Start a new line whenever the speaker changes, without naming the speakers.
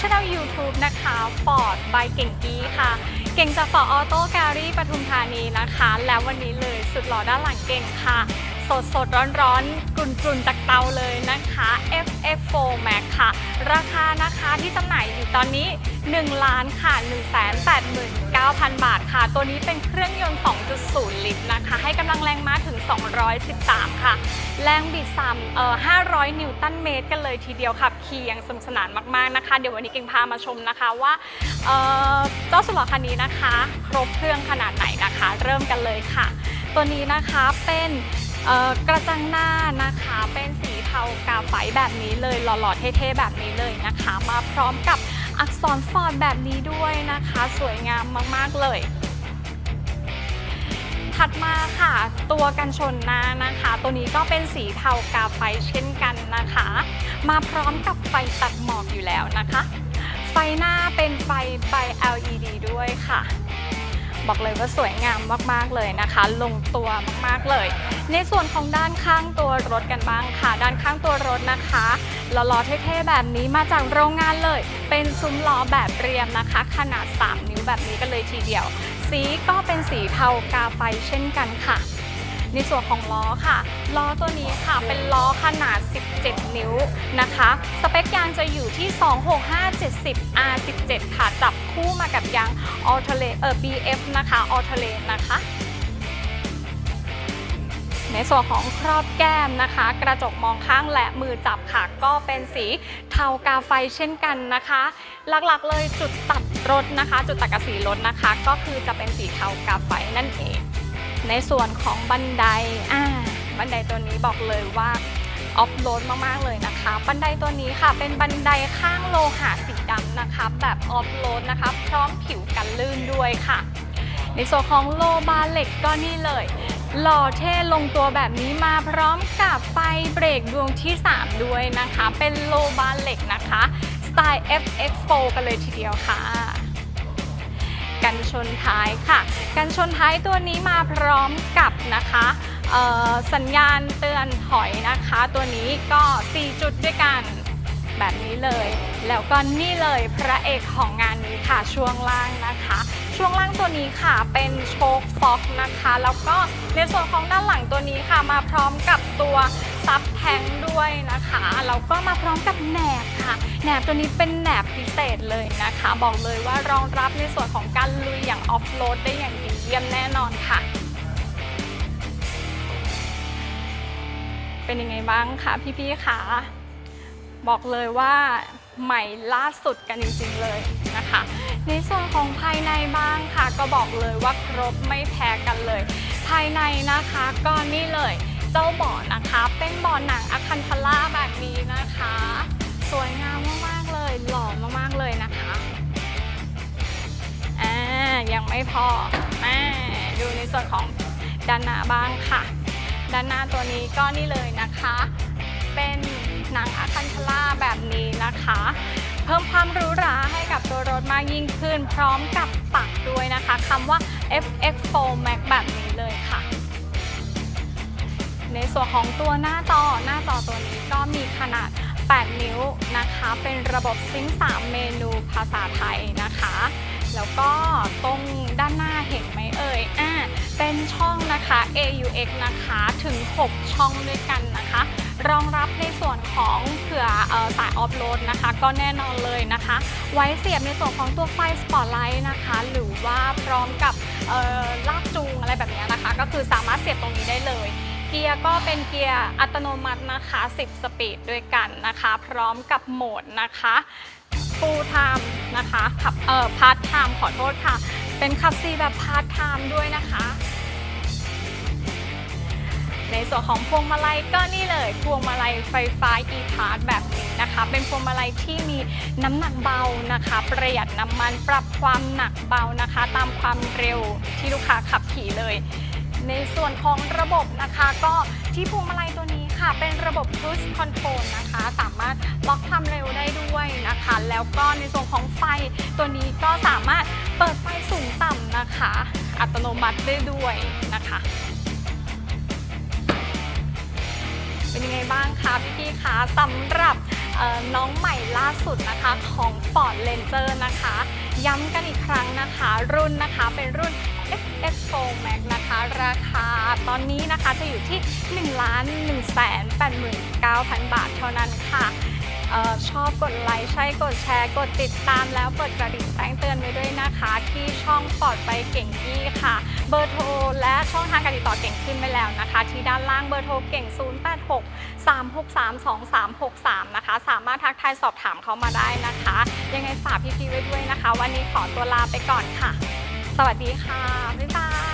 ช่องช anel YouTube นะคะ Ford by เก่งกี้ค่ะ เก่งจาก Ford Auto Gallery ปทุมธานีนะคะ แล้ววันนี้เลยสุดหล่อด้านหลังเก่งค่ะ สดสดร้อนร้อนกลุ่นกลุ่นๆจากเตาเลยนะคะ FF4 Max ค่ะ ราคานะคะที่จำหน่ายอยู่ตอนนี้ 1 ล้านค่ะ 189,000 บาทค่ะ ตัวนี้เป็นเครื่องยนต์ 2.0 ลิตรนะคะ ให้กำลังแรงม้าถึง 213 ค่ะ แรงบิดซ้ำเอ่อ500 นิวตันเมตรกันเลยทีเดียวขับขี่อย่างสนุกสนานมากๆนะคะ เดี๋ยววันนี้เก่งพามาชมนะคะว่าเอ่อเจ้าสุลอคันนี้นะคะ ครบเครื่องขนาดไหนนะคะ เริ่มกันเลยค่ะ ตัวนี้นะคะเป็นกระจังหน้านะคะเป็นสี เทากาไฟแบบนี้เลยหล่อๆเท่ๆแบบนี้เลยนะคะ มาพร้อมกับอักษรฟอนต์แบบนี้ด้วยนะคะ สวยงามมากๆเลยถัดมาค่ะ ตัวกันชนหน้านะคะ ตัวนี้ก็เป็นสีเทากาไฟเช่นกันนะคะ มาพร้อมกับไฟตัดหมอกอยู่แล้วนะคะ ไฟหน้าเป็นไฟไฟ LED ด้วยค่ะ บอกเลยว่าสวยงามมากๆเลยนะคะ ลงตัวมากๆเลย ในส่วนของด้านข้างตัวรถกันบ้างค่ะ ด้านข้างตัวรถนะคะหล่อๆเท่ๆแบบนี้มาจากโรงงานเลย เป็นซุ้มล้อแบบเรียมนะคะ ขนาด 3 นิ้วแบบนี้กันเลยทีเดียว สีก็เป็นสีเทากาไฟเช่นกันค่ะ ในส่วนของล้อค่ะล้อตัวนี้ค่ะเป็นล้อขนาด 17 นิ้วนะคะ สเปคยางจะอยู่ที่ 26570 R17 ค่ะจับคู่มากับยาง a l t e r a เออ BF นะคะ a l t e r a นะคะในส่วนของครอบแก้มนะคะ กระจกมองข้างและมือจับค่ะ ก็เป็นสีเทากาไฟเช่นกันนะคะ หลักๆเลยจุดตัดรถนะคะ จุดตัดกสีรถนะคะ ก็คือจะเป็นสีเทากาไฟนั่นเอง ในส่วนของบันไดอ่าบันไดตัวนี้บอกเลยว่าออฟโรดมากๆเลยนะคะ บันไดตัวนี้ค่ะ เป็นบันไดข้างโลหะสีดำนะคะ แบบออฟโรดนะคะ พร้อมผิวกันลื่นด้วยค่ะ ในส่วนของโลบาร์เหล็กก็นี่เลย หล่อเท่ลงตัวแบบนี้มาพร้อมกับไฟเบรกดวงที่ 3 ด้วยนะคะ เป็นโลบาร์เหล็กนะคะ สไตล์ FX4 กันเลยทีเดียวค่ะ กันชนท้ายค่ะ กันชนท้ายตัวนี้มาพร้อมกับนะคะสัญญาณเตือนถอยนะคะ ตัวนี้ก็ 4 จุดด้วยกันแบบนี้เลย แล้วก็นี่เลยพระเอกของงานนี้ค่ะช่วงล่างนะคะ ช่วงล่างตัวนี้ค่ะเป็นโชคฟ็อกนะคะ แล้วก็ในส่วนของด้านหลังตัวนี้ค่ะ มาพร้อมกับตัวซับแทงด้วยนะคะแล้วก็มาพร้อมกับแหนบค่ะแหนบตัวนี้เป็นแหนบพิเศษเลยนะคะ บอกเลยว่ารองรับในส่วนของการลุยอย่างออฟโรดได้อย่างดีเยี่ยมแน่นอนค่ะ เป็นยังไงบ้างคะพี่ๆคะบอกเลยว่าใหม่ล่าสุดกันจริงๆเลย ในส่วนของภายในบ้างค่ะ ก็บอกเลยว่าครบไม่แพ้กันเลย ภายในนะคะก็นี่เลยเจ้าเบาะนะคะ เป็นเบาะหนังอะคันทล่าแบบนี้นะคะ สวยงามมากๆเลย หล่อมากๆเลยนะคะอ่ายังไม่พออ่ดูในส่วนของด้านหน้าบ้างค่ะ ด้านหน้าตัวนี้ก็นี่เลยนะคะ เป็นหนังอะคันทล่าแบบนี้นะคะ เพิ่มความหรูหราให้กับตัวรถมากยิ่งขึ้น พร้อมกับปักด้วยนะคะคำว่า FX4 Max แบบนี้เลยค่ะ ในส่วนของตัวหน้าจอหน้าจอตัวนี้ก็มีขนาด 8 นิ้วนะคะ เป็นระบบซิงค์3เมนูภาษาไทยนะคะ แล้วก็ตรงด้านหน้าเห็นไหมเอ่ยอ่าเป็นช่องนะคะ AUX นะคะถึง 6 ช่องด้วยกันนะคะ รองรับในส่วนของเผื่ออสายออฟโรดนะคะ ก็แน่นอนเลยนะคะ ไว้เสียบในส่วนของตัวไฟสปอตไลท์นะคะ หรือว่าพร้อมกับลากจูงอะไรแบบนี้นะคะ ก็คือสามารถเสียบตรงนี้ได้เลยเกียร์ก็เป็นเกียร์อัตโนมัตินะคะ 10 สปีดด้วยกันนะคะ พร้อมกับโหมดนะคะ full time นะคะขับเอ่อ part time ขอโทษค่ะ เป็นขับซีแบบ part time ด้วยนะคะ ในส่วนของพวงมาลัยก็นี่เลยพวงมาลัยไฟฟ้า e-part แบบนี้นะคะ เป็นพวงมาลัยที่มีน้ำหนักเบานะคะ ประหยัดน้ำมันปรับความหนักเบานะคะ ตามความเร็วที่ลูกค้าขับขี่เลย ในส่วนของระบบนะคะ ก็ที่พวงมาลัยตัวนี้ค่ะ เป็นระบบ cruise control นะคะ สามารถล็อกความเร็วได้ด้วยนะคะ แล้วก็ในส่วนของไฟตัวนี้ก็สามารถเปิดไฟสูงต่ำนะคะ อัตโนมัติได้ด้วยนะคะ เป็นยังไงบ้างคะพี่ๆคะสำหรับน้องใหม่ล่าสุดนะคะของ Ford Ranger นะคะ ย้ำกันอีกครั้งนะคะ รุ่นนะคะเป็นรุ่น FS4 Max นะคะ ราคาตอนนี้นะคะจะอยู่ที่ 1 1 8 9 0 0 0 บาทเท่านั้นค่ะ ออชอบกดไลค์ใช่กดแชร์ กดติดตามแล้วเปิดกระดิ่งแจ้งเตือนไว้ด้วยนะคะ ที่ช่องปลอดไปเก่งกี้ค่ะ เบอร์โทรและช่องทางการติดต่อเก่งขึ้นไปแล้วนะคะ ที่ด้านล่างเบอร์โทรเก่ง 086 363 2363 นะคะ สามารถทักทายสอบถามเขามาได้นะคะ ยังไงฝากพี่ๆไว้ด้วยนะคะ วันนี้ขอตัวลาไปก่อนค่ะ สวัสดีค่ะบ๊ายบาย